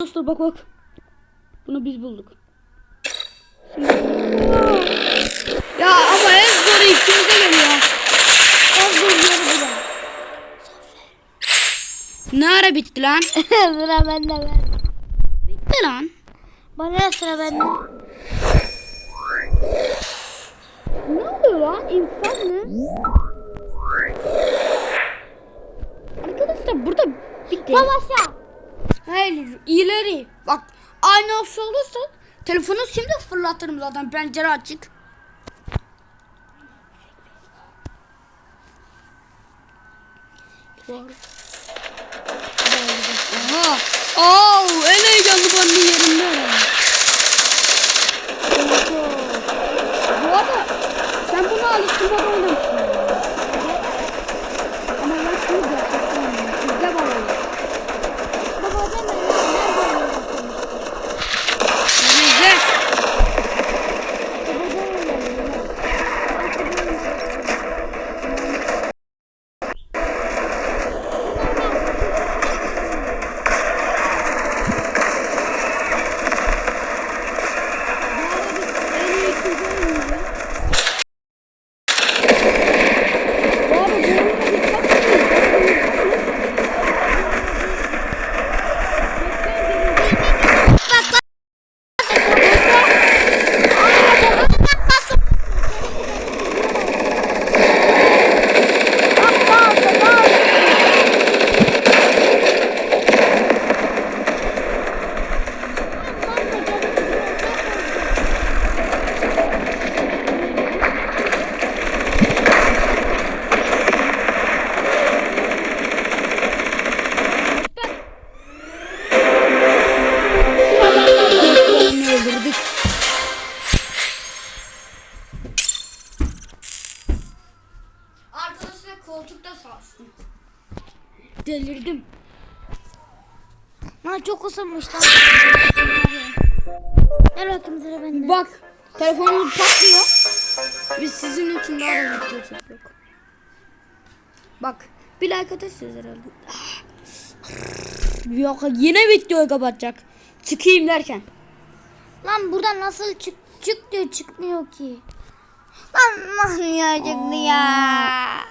Dostlar bak bak. Bunu biz bulduk. Ya ama en zoru ikimize geliyor. En zor yeri bile. Ne ara bitti lan? sıra bende ver. Bitti lan. Bana sıra bende? Ne oluyor lan? İnsan mı? Arkadaşlar burada bitti. Tam aşağı. Hayır ileri. Bak aynı olsa olursa telefonu şimdi fırlatırım zaten pencere açık. Aha. Aa, koltukta sarsın. Delirdim. Lan çok ısınmış lan. Ver bakayım sıra bende. Bak telefonumuz patlıyor. Biz sizin için daha da video çekiyoruz. Bak bir like atarsınız herhalde. Yok yine videoyu kapatacak. Çıkayım derken. Lan buradan nasıl çık çık diyor çıkmıyor ki. Lan lan ya çıktı ya.